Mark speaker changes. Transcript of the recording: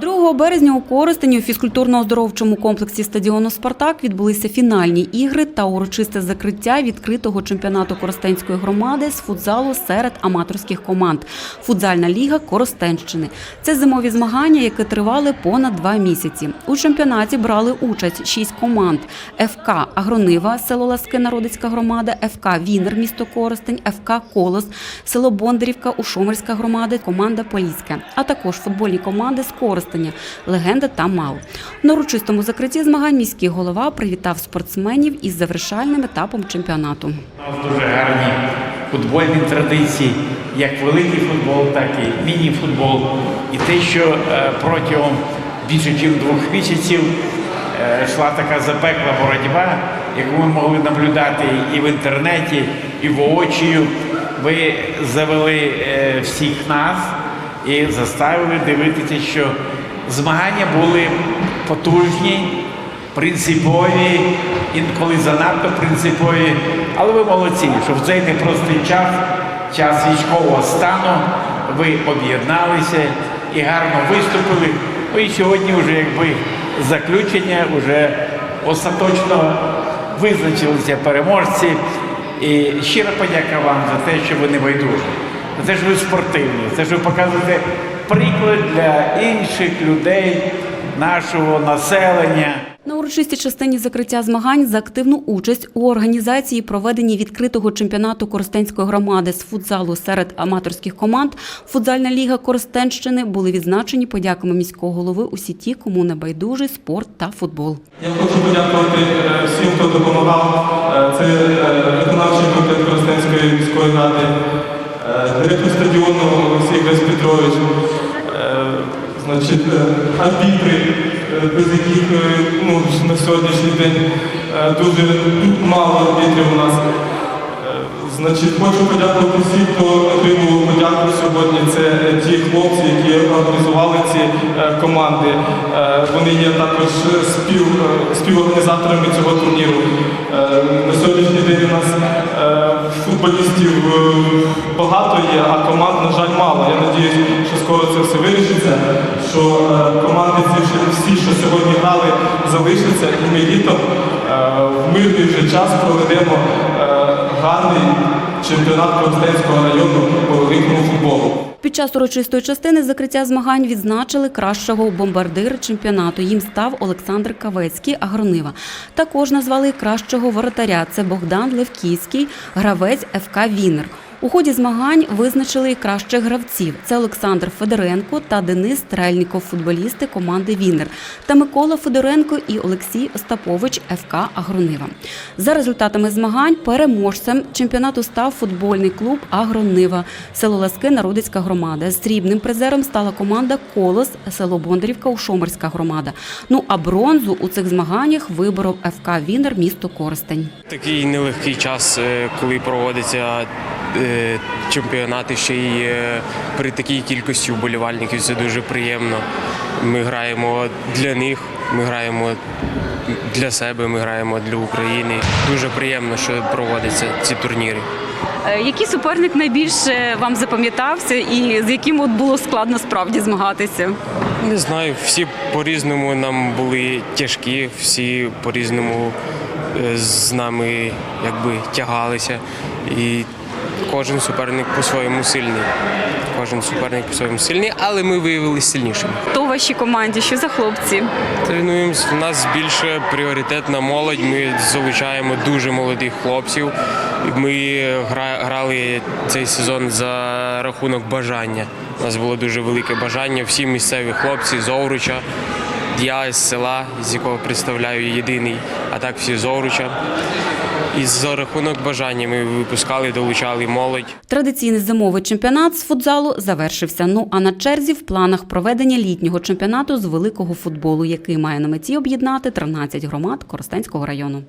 Speaker 1: 2 березня у Коростені у фізкультурно-оздоровчому комплексі стадіону «Спартак» відбулися фінальні ігри та урочисте закриття відкритого чемпіонату Коростенської громади з футзалу серед аматорських команд «Футзальна ліга Коростенщини». Це зимові змагання, які тривали понад два місяці. У чемпіонаті брали участь шість команд – ФК «Агронива», село Ласки, Народицька громада, ФК «Вінер», місто Коростень, ФК «Колос», село Бондарівка, Ушомирська громада, команда «Поліська», а також футбольні команди з Коростеня, Легенда та МАУ. На урочистому закритті змагань міський голова привітав спортсменів із завершальним етапом чемпіонату.
Speaker 2: У нас дуже гарні футбольні традиції, як великий футбол, так і міні-футбол. І те, що протягом більше ніж двох місяців йшла така запекла боротьба, яку ми могли наблюдати і в інтернеті, і воочію. Ви завели всіх нас і заставили дивитися, що змагання були потужні, принципові, інколи занадто принципові. Але ви молодці, що в цей непростий час, час військового стану, ви об'єдналися і гарно виступили. Ну і сьогодні вже якби заключення, вже остаточно визначилися переможці. І щира подяка вам за те, що ви не байдужі. За те, що ви спортивні, за те, що ви показуєте приклад для інших людей, нашого населення.
Speaker 1: На урочистій частині закриття змагань за активну участь у організації і проведенні відкритого чемпіонату Коростенської громади з футзалу серед аматорських команд Футзальна ліга Коростенщини були відзначені подяками міського голови усі ті, кому не байдужий спорт та футбол.
Speaker 3: Я хочу подякувати е, всім, хто допомагав. Е, Це е, виконавчий комітет Коростенської міської ради, директор стадіону Олексій Гресь Петрович, значить, е, арбітри, е, без яких е, ну, на сьогоднішній день дуже мало арбітрів у нас. Значить, хочу подякувати всім, хто отримував подяку сьогодні. Це ті хлопці, які організували ці команди. Вони є також спів, співорганізаторами цього турніру. На сьогоднішній день у нас футболістів багато є, а команд, на жаль, мало. Я що скоро це все вирішиться, що е, команди всі- що сьогодні грали, залишаться, і ми літом е, в мирний вже час проведемо е, гарний чемпіонат Коростенського району по великому футболу.
Speaker 1: Під час урочистої частини закриття змагань відзначили кращого бомбардира чемпіонату. Їм став Олександр Кавецький, агронива. Також назвали кращого воротаря. Це Богдан Левківський, гравець ФК Вінер. У ході змагань визначили і кращих гравців. Це Олександр Федоренко та Денис Стрельніков, футболісти команди Вінер, та Микола Федоренко і Олексій Остапович ФК Агронива. За результатами змагань переможцем чемпіонату став футбольний клуб Агронива, село Ласки, Народицька громада. Срібним призером стала команда Колос, село Бондарівка, Ушомирська громада. Ну а бронзу у цих змаганнях виборов ФК Вінер, місто Коростень.
Speaker 4: Такий нелегкий час, е, коли проводяться е, чемпіонати ще й е, при такій кількості вболівальників. Це дуже приємно. Ми граємо для них, ми граємо для себе, ми граємо для України. Дуже приємно, що проводяться ці турніри.
Speaker 1: Е, Який суперник найбільше вам запам'ятався і з яким от було складно справді змагатися?
Speaker 4: Не знаю, всі по-різному нам були тяжкі, всі по-різному е, з нами якби тягалися. І кожен суперник по-своєму сильний. Кожен суперник по-своєму сильний, але ми виявилися сильнішими.
Speaker 1: Хто у вашій команді? Що за хлопці?
Speaker 4: Тренуємось. У нас більше пріоритет на молодь. Ми залучаємо дуже молодих хлопців. Ми грали цей сезон за рахунок бажання. У нас було дуже велике бажання. Всі місцеві хлопці з Овруча. Я з села, з якого представляю єдиний, а так всі з Оруча. І за рахунок бажання ми випускали, долучали молодь.
Speaker 1: Традиційний зимовий чемпіонат з футзалу завершився. Ну а на черзі в планах проведення літнього чемпіонату з великого футболу, який має на меті об'єднати 13 громад Коростенського району.